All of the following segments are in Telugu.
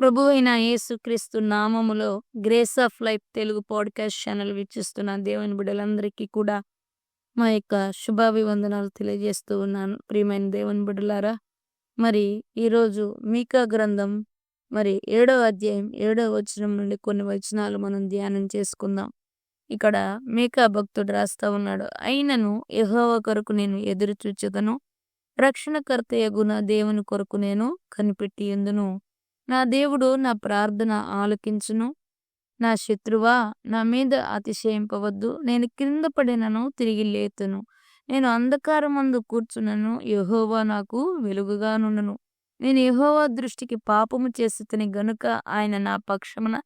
ప్రభు అయిన యేసుక్రీస్తు నామములో grace of life Telugu podcast channel వీక్షిస్తున్న దేవుని బిడ్డలందరికీ కూడా మా యొక్క శుభాభివందనాలు తెలియజేస్తూ ఉన్నాను. ప్రియమైన దేవుని బిడ్డలారా మరి ఈరోజు మీకా గ్రంథం మరి ఏడో అధ్యాయం ఏడో వచనం నుండి కొన్ని వచనాలు మనం ధ్యానం చేసుకుందాం. ఇక్కడ మీకా భక్తుడు రాస్తా ఉన్నాడు. అయినను యెహోవా కొరకు నేను ఎదురు చూచదను రక్షణకర్త యగున దేవుని కొరకు నేను కనిపెట్టి ఎందును? నా దేవుడు నా ప్రార్థన ఆలకించును. నా శత్రువా నా మీద అతిశయింపవద్దు. నేను క్రింద పడినను తిరిగి లేతును. నేను అంధకారమందు కూర్చున్నను యహోవా నాకు వెలుగుగానుండను. నేను యహోవా దృష్టికి పాపము చేస్తుని గనుక ఆయన నా పక్షమున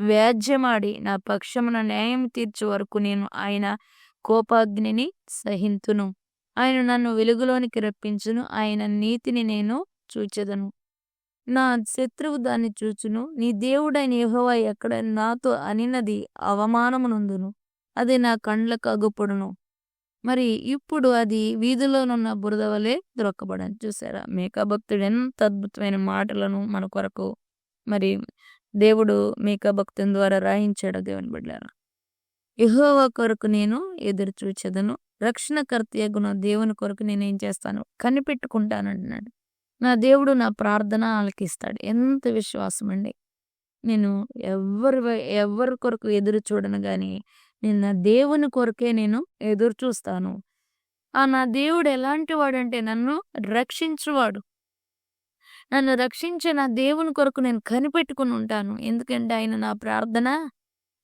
వ్యాజ్యమాడి నా పక్షమున న్యాయం తీర్చే వరకు నేను ఆయన కోపాగ్నిని సహింతును. ఆయన నన్ను వెలుగులోనికి రప్పించును. ఆయన నీతిని నేను చూచెదను. నా శత్రువు దాన్ని చూచును. నీ దేవుడైన యహోవా ఎక్కడ నాతో అనినది అవమానమునందును. అది నా కండ్లకు అగుపడును మరి ఇప్పుడు అది వీధిలోనున్న బురద వలె దొరకబడని. చూసారా మేకా భక్తుడు ఎంత అద్భుతమైన మాటలను మన కొరకు మరి దేవుడు మేకా భక్తుని ద్వారా రాయించాడు దేవుని బిడ్డారా. యహోవా కొరకు నేను ఎదురు చూచెదను రక్షణకర్త యగున దేవుని కొరకు నేను ఏం చేస్తాను? కనిపెట్టుకుంటాను అంటున్నాడు నా దేవుడు నా ప్రార్థన ఆలకిస్తాడు. ఎంత విశ్వాసం అండి నేను ఎవరి ఎవరి కొరకు ఎదురు చూడను కానీ నేను నా దేవుని కొరకే నేను ఎదురు చూస్తాను. ఆ నా దేవుడు ఎలాంటి వాడంటే నన్ను రక్షించువాడు. నన్ను రక్షించే నా దేవుని కొరకు నేను కనిపెట్టుకుని ఉంటాను. ఎందుకంటే ఆయన నా ప్రార్థన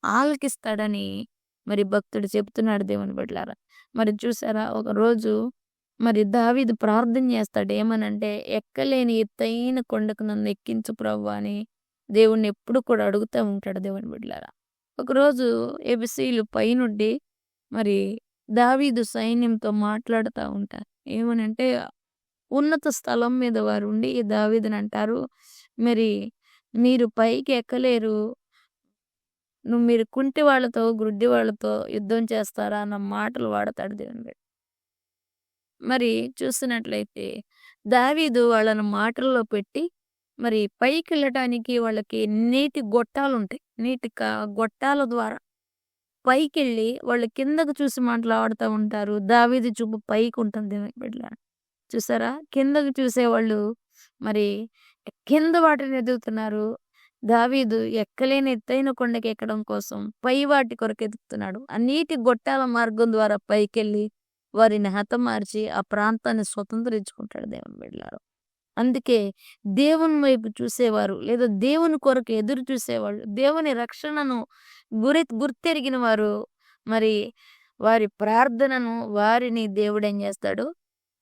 ఆలకిస్తాడని మరి భక్తుడు చెప్తున్నాడు దేవుని బిడ్డలారా. మరి చూసారా ఒకరోజు మరి దావీదు ప్రార్థన చేస్తాడు. ఏమనంటే ఎక్కలేని ఎత్తైన కొండకు నన్ను ఎక్కించు ప్రభు అని దేవుణ్ణి ఎప్పుడు కూడా అడుగుతూ ఉంటాడు దేవుని బిడ్డలారా. ఒకరోజు ఎబిసీలు పైనుండి మరి దావీదు సైన్యంతో మాట్లాడుతూ ఉంటారు. ఏమనంటే ఉన్నత స్థలం మీద వారు ఉండి దావీదుని అంటారు మరి మీరు పైకి ఎక్కలేరు. నువ్వు మీరు కుంటి వాళ్ళతో గుడ్డి వాళ్ళతో యుద్ధం చేస్తారా అన్న మాటలు వాడతాడు దేవుని మరి చూసినట్లయితే దావీదు వాళ్ళని మాటల్లో పెట్టి మరి పైకి వెళ్ళటానికి వాళ్ళకి నీటి గొట్టాలు ఉంటాయి నీటి గొట్టాల ద్వారా పైకి వెళ్ళి వాళ్ళు కిందకు చూసి మాట్లాడుతూ ఉంటారు. దావీది చూపు పైకి ఉంటుంది బిడ్డ. చూసారా? కిందకు చూసేవాళ్ళు మరి కింద వాటిని ఎదుగుతున్నారు. దావీదు ఎక్కలేని ఎత్తైన కొండకి ఎక్కడం కోసం పై వాటి కొరకు ఎదుగుతున్నాడు. ఆ నీటి గొట్టాల మార్గం ద్వారా పైకెళ్ళి వారిని హతమార్చి ఆ ప్రాంతాన్ని స్వతంత్రించుకుంటాడు దేవుని బిడ్డలారు. అందుకే దేవుని వైపు చూసేవారు లేదా దేవుని కొరకు ఎదురు చూసేవాళ్ళు దేవుని రక్షణను గురి గుర్తెరిగిన వారు మరి వారి ప్రార్థనను వారిని దేవుడు ఏం చేస్తాడు?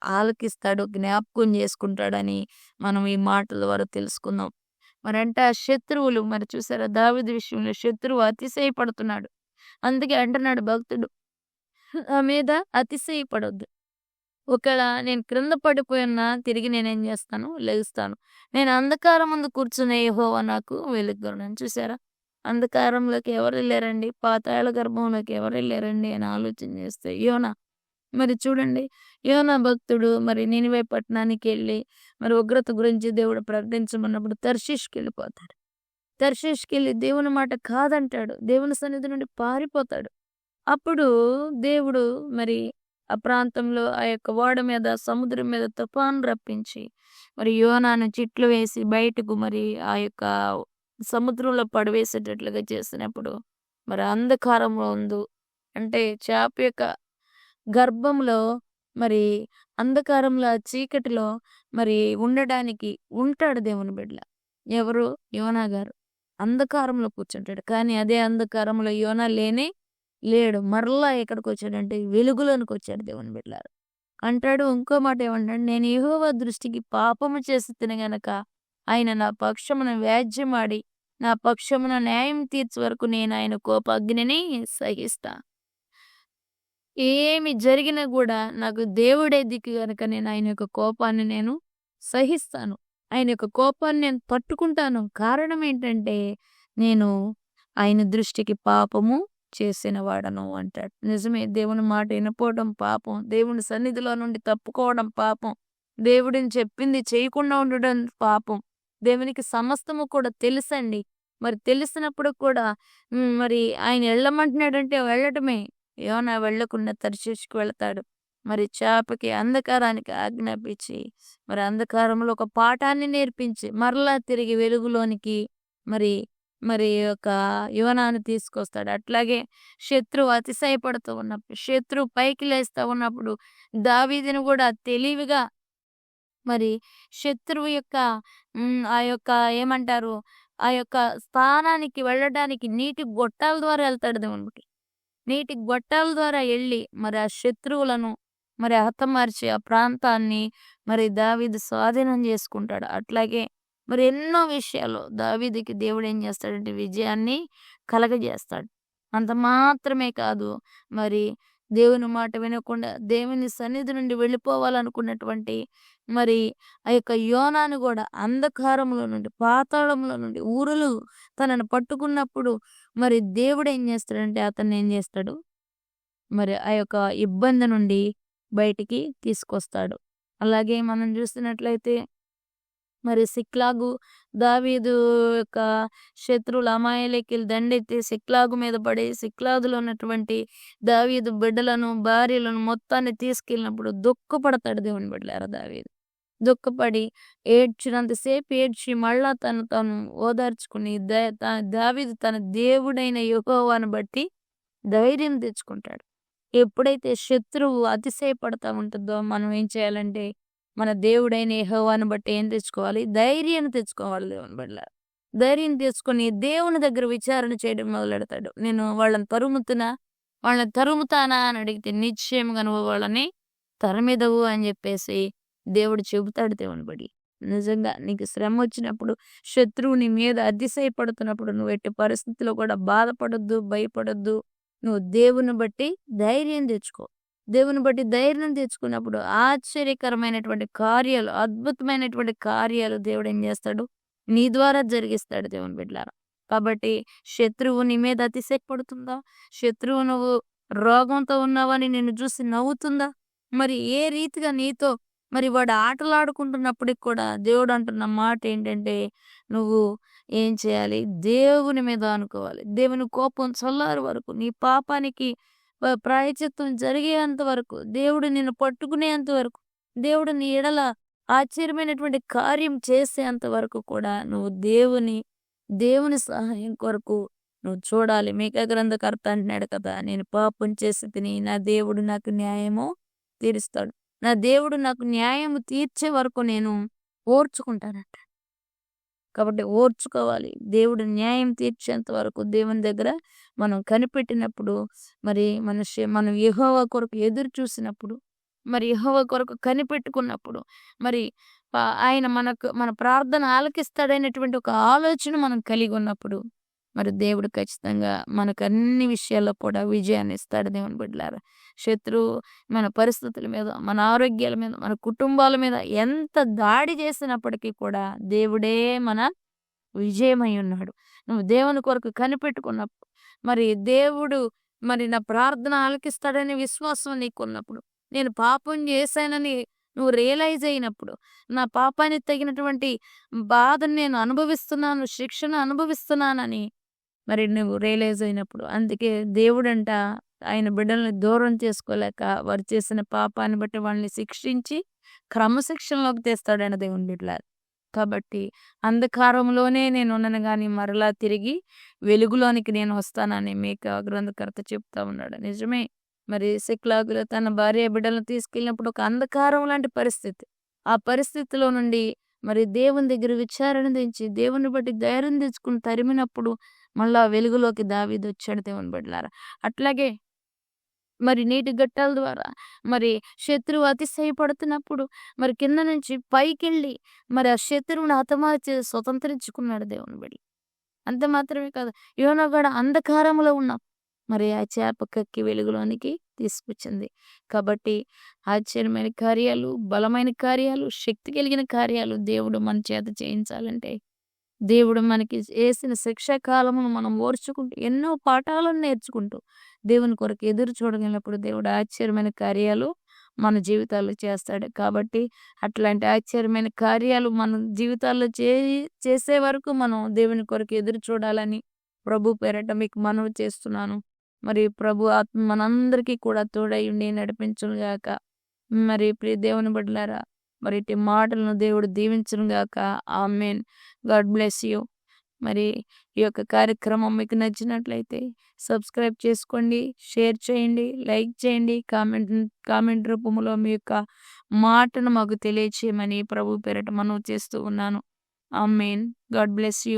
ఆలకిస్తాడు జ్ఞాపకం చేసుకుంటాడని మనం ఈ మాటల ద్వారా తెలుసుకుందాం. మరి అంటే ఆ శత్రువులు మరి చూసారా దావిద విషయంలో శత్రువు అతిశయపడుతున్నాడు. అందుకే అంటున్నాడు భక్తుడు ఆ మీద అతిశయపడొద్దు. ఒకవేళ నేను క్రింద పడిపోయినా తిరిగి నేనేం చేస్తాను? లెగుస్తాను నేను అంధకారం ముందు కూర్చునే యెహోవా నాకు వెలుగున్నాను చూసారా అంధకారంలోకి ఎవరు వెళ్ళారండి? పాతాళ గర్భంలోకి ఎవరు వెళ్ళారండి అని ఆలోచన చేస్తే యోనా. మరి చూడండి యోనా భక్తుడు మరి నినివే పట్టణానికి వెళ్ళి మరి ఉగ్రత గురించి దేవుడు ప్రకటించమన్నప్పుడు తర్షిష్కి వెళ్ళిపోతాడు. తర్షిష్కి వెళ్ళి దేవుని మాట కాదంటాడు. దేవుని సన్నిధి నుండి పారిపోతాడు. అప్పుడు దేవుడు మరి ఆ ప్రాంతంలో ఆ యొక్క ఓడ మీద సముద్రం మీద తుఫాను రప్పించి మరి యోనాను చిట్లు వేసి బయటకు మరి ఆ యొక్క సముద్రంలో పడవేసేటట్లుగా చేసినప్పుడు మరి అంధకారంలో ఉంది అంటే చేప యొక్క గర్భంలో మరి అంధకారంలో చీకటిలో మరి ఉండడానికి ఉంటాడు దేవుని బిడ్డ. ఎవరు? యోనా గారు. అంధకారంలో కూర్చుంటాడు. కానీ అదే అంధకారంలో యోనా లేనే లేడు. మరలా ఎక్కడికి వచ్చాడంటే వెలుగులోనికి వచ్చాడు దేవుని బిడ్డారు అంటాడు ఇంకో మాట ఏమంటాడు నేను యెహోవా దృష్టికి పాపము చేసి తినగనక ఆయన నా పక్షమున వ్యాజ్యమాడి నా పక్షమున న్యాయం తీర్చే వరకు నేను ఆయన కోపాగ్నిని సహిస్తా. ఏమి జరిగినా కూడా నాకు దేవుడే దిక్కు గనక నేను ఆయన యొక్క కోపాన్ని నేను సహిస్తాను. ఆయన యొక్క కోపాన్ని నేను తట్టుకుంటాను కారణం ఏంటంటే నేను ఆయన దృష్టికి పాపము చేసిన వాడను అంటాడు నిజమే దేవుని మాట వినపోవడం పాపం దేవుని సన్నిధిలో నుండి తప్పుకోవడం పాపం దేవుడిని చెప్పింది చేయకుండా ఉండడం పాపం దేవునికి సమస్తము కూడా తెలుసండి. మరి తెలిసినప్పుడు కూడా మరి ఆయన వెళ్ళమంటున్నాడంటే వెళ్ళటమే. యోనా వెళ్ళకుండా తరిచేసుకు వెళతాడు. మరి చేపకి అంధకారానికి ఆజ్ఞాపించి, మరి అంధకారంలో ఒక పాఠాన్ని నేర్పించి, మరలా తిరిగి వెలుగులోనికి మరి మరి యొక్క యువనాన్ని తీసుకొస్తాడు. అట్లాగే శత్రువు అతిశయపడుతూ ఉన్నప్పుడు, శత్రువు పైకి లేస్తా ఉన్నప్పుడు దావీదిని కూడా తెలివిగా మరి శత్రువు యొక్క ఆ యొక్క ఏమంటారు? ఆ యొక్క స్థానానికి వెళ్ళడానికి నీటి గొట్టాల ద్వారా వెళ్తాడు దేవునికి. నీటి గొట్టాల ద్వారా వెళ్ళి మరి ఆ శత్రువులను మరి హతమార్చి ఆ ప్రాంతాన్ని మరి దావీదు స్వాధీనం చేసుకుంటాడు. అట్లాగే మరి ఎన్నో విషయాలు దావీదికి దేవుడు ఏం చేస్తాడంటే విజయాన్ని కలగజేస్తాడు. అంత మాత్రమే కాదు మరి దేవుని మాట వినకుండా దేవుని సన్నిధి నుండి వెళ్ళిపోవాలనుకున్నటువంటి మరి ఆ యొక్క యోనాను కూడా అంధకారంలో నుండి, పాతాళంలో నుండి ఊరులు తనను పట్టుకున్నప్పుడు మరి దేవుడు ఏం చేస్తాడంటే అతన్ని ఏం చేస్తాడు? మరి ఆ యొక్క ఇబ్బంది నుండి బయటికి తీసుకొస్తాడు. అలాగే మనం చూస్తున్నట్లయితే మరి సిక్లాగు దావీదు యొక్క శత్రువులు అమాయలకి దండెత్తి సిక్లాగు మీద పడి సిక్లాగులో ఉన్నటువంటి దావీదు బిడ్డలను, భార్యలను మొత్తాన్ని తీసుకెళ్ళినప్పుడు దుఃఖపడతాడు దేవుని బిడ్డలారా దావీదు. దుఃఖపడి ఏడ్చినంత సేపు ఏడ్చి మళ్ళా తను తను ఓదార్చుకుని దావీదు తన దేవుడైన యెహోవాను బట్టి ధైర్యం తెచ్చుకుంటాడు. ఎప్పుడైతే శత్రువు అతిశయపడతా ఉంటుందో మనం ఏం చేయాలంటే మన దేవుడైన యహోవాను బట్టి ఏం తెచ్చుకోవాలి? ధైర్యాన్ని తెచ్చుకోవాలి దేవుని బిడ్డలారా. ధైర్యం తెచ్చుకొని దేవుని దగ్గర విచారణ చేయడం మొదలెడతాడు. నేను వాళ్ళని తరుముతున్నా, వాళ్ళని తరుముతానా అని అడిగితే నిశ్చయంగా నువ్వు వాళ్ళని తరమిదవు అని చెప్పేసి దేవుడు చెబుతాడు దేవుని బడి. నిజంగా నీకు శ్రమ వచ్చినప్పుడు, శత్రువు నీ మీద అతిశయపడుతున్నప్పుడు నువ్వు ఎట్టి పరిస్థితిలో కూడా బాధపడొద్దు, భయపడొద్దు. నువ్వు దేవుని బట్టి ధైర్యం తెచ్చుకో. దేవుని బట్టి ధైర్యం తెచ్చుకున్నప్పుడు ఆశ్చర్యకరమైనటువంటి కార్యాలు, అద్భుతమైనటువంటి కార్యాలు దేవుడు ఏం చేస్తాడు? నీ ద్వారా జరిగిస్తాడు దేవుని బిడ్డారా కాబట్టి శత్రువు నీ మీద అతిశయపడుతుందా? శత్రువు నువ్వు రోగంతో ఉన్నావని నిన్ను చూసి నవ్వుతుందా? మరి ఏ రీతిగా నీతో మరి వాడు ఆటలాడుకుంటున్నప్పటికి కూడా దేవుడు అంటున్న మాట ఏంటంటే నువ్వు ఏం చేయాలి? దేవుని మీద అనుకోవాలి దేవుని కోపం చల్లారు వరకు, నీ పాపానికి ప్రాయచిత్వం జరిగేంత వరకు, దేవుడు నిన్ను పట్టుకునేంత వరకు, దేవుడు నీ ఎడల ఆశ్చర్యమైనటువంటి కార్యం చేసేంత వరకు కూడా నువ్వు దేవుని దేవుని సహాయం కొరకు నువ్వు చూడాలి. మీక గ్రంథకర్త అంటున్నాడు కదా! నేను పాపం చేసి తిని నా దేవుడు నాకు న్యాయము తీరుస్తాడు. నా దేవుడు నాకు న్యాయము తీర్చే వరకు నేను ఓర్చుకుంటానంట. కాబట్టి ఓర్చుకోవాలి. దేవుడు న్యాయం తీర్చేంత వరకు దేవుని దగ్గర మనం కనిపెట్టినప్పుడు మరి మనిషి మనం యహోవా కొరకు ఎదురు చూసినప్పుడు, మరి యహోవా కొరకు కనిపెట్టుకున్నప్పుడు, మరి ఆయన మనకు మన ప్రార్థన ఆలకిస్తాడనేటువంటి ఒక ఆలోచన మనం కలిగి ఉన్నప్పుడు, మరి దేవుడు ఖచ్చితంగా మనకు అన్ని విషయాల్లో కూడా విజయాన్ని ఇస్తాడు దేవుని బిడ్డలారా. శత్రువు మన పరిస్థితుల మీద, మన ఆరోగ్యాల మీద, మన కుటుంబాల మీద ఎంత దాడి చేసినప్పటికీ కూడా దేవుడే మన విజయమై ఉన్నాడు. నువ్వు దేవుని కొరకు కనిపెట్టుకున్నప్పుడు, మరి దేవుడు మరి నా ప్రార్థన ఆలకిస్తాడనే విశ్వాసం నీకున్నప్పుడు, నేను పాపం చేశానని నువ్వు రియలైజ్ అయినప్పుడు, నా పాపానికి తగినటువంటి బాధను నేను అనుభవిస్తున్నాను, శిక్షను అనుభవిస్తున్నానని మరి నువ్వు రియలైజ్ అయినప్పుడు, అందుకే దేవుడంట ఆయన బిడ్డల్ని దూరం చేసుకోలేక వారు చేసిన పాపాన్ని బట్టి వాళ్ళని శిక్షించి క్రమశిక్షణలోకి తెస్తాడంట దేవుని బిడ్డలారా. కాబట్టి అంధకారంలోనే నేను ఉన్నాను కానీ మరలా తిరిగి వెలుగులోనికి నేను వస్తానని మీకు గ్రంథకర్త చెప్తా ఉన్నాడు. నిజమే. మరి సిక్లాగులో తన భార్య బిడ్డలను తీసుకెళ్ళినప్పుడు ఒక అంధకారం లాంటి పరిస్థితి. ఆ పరిస్థితిలో నుండి మరి దేవుని దగ్గర విచారణ తెచ్చి, దేవుని బట్టి ధైర్యం తెచ్చుకుని తరిమినప్పుడు మళ్ళా వెలుగులోకి దావీది వచ్చాడు దేవుని బిడ్డలారా. అట్లాగే మరి నీటి గట్టాల ద్వారా మరి శత్రువు అతిశయపడుతున్నప్పుడు మరి కింద నుంచి పైకెళ్ళి మరి ఆ శత్రువుని హతమార్చి స్వతంత్రించుకున్నాడు దేవుని బిడ్డ. అంత మాత్రమే కాదు యోనా కూడా అంధకారంలో ఉన్నాం మరి ఆ చేప కక్కి వెలుగులోనికి తీసుకొచ్చింది. కాబట్టి ఆశ్చర్యమైన కార్యాలు, బలమైన కార్యాలు, శక్తి కలిగిన కార్యాలు దేవుడు మన చేత చేయించాలంటే, దేవుడు మనకి వేసిన శిక్షాకాలమును మనం ఓర్చుకుంటూ ఎన్నో పాఠాలను నేర్చుకుంటూ దేవుని కొరకు ఎదురు చూడగలిగినప్పుడు దేవుడు ఆశ్చర్యమైన కార్యాలు మన జీవితాల్లో చేస్తాడు. కాబట్టి అట్లాంటి ఆశ్చర్యమైన కార్యాలు మన జీవితాల్లో చే చేసే వరకు మనం దేవుని కొరకు ఎదురు చూడాలని ప్రభు పేరట మీకు మనవి చేస్తున్నాను. మరి ప్రభు ఆత్మ మనందరికీ కూడా తోడయుండి ఉండి నడిపించునుగాక. మరి ప్రియ దేవుని బిడ్డలారా మరి ఇటు మాటలను దేవుడు దీవించునుగాక. మెయిన్ గాడ్ బ్లెస్ యూ. మరి ఈ యొక్క కార్యక్రమం మీకు నచ్చినట్లయితే సబ్స్క్రైబ్ చేసుకోండి, షేర్ చేయండి, లైక్ చేయండి, కామెంట్ కామెంట్ రూపంలో మీ యొక్క మాటను మాకు తెలియచేయమని ప్రభు పేరట మనవి చేస్తూ ఉన్నాను. ఆ మెయిన్ గాడ్ బ్లెస్ యూ.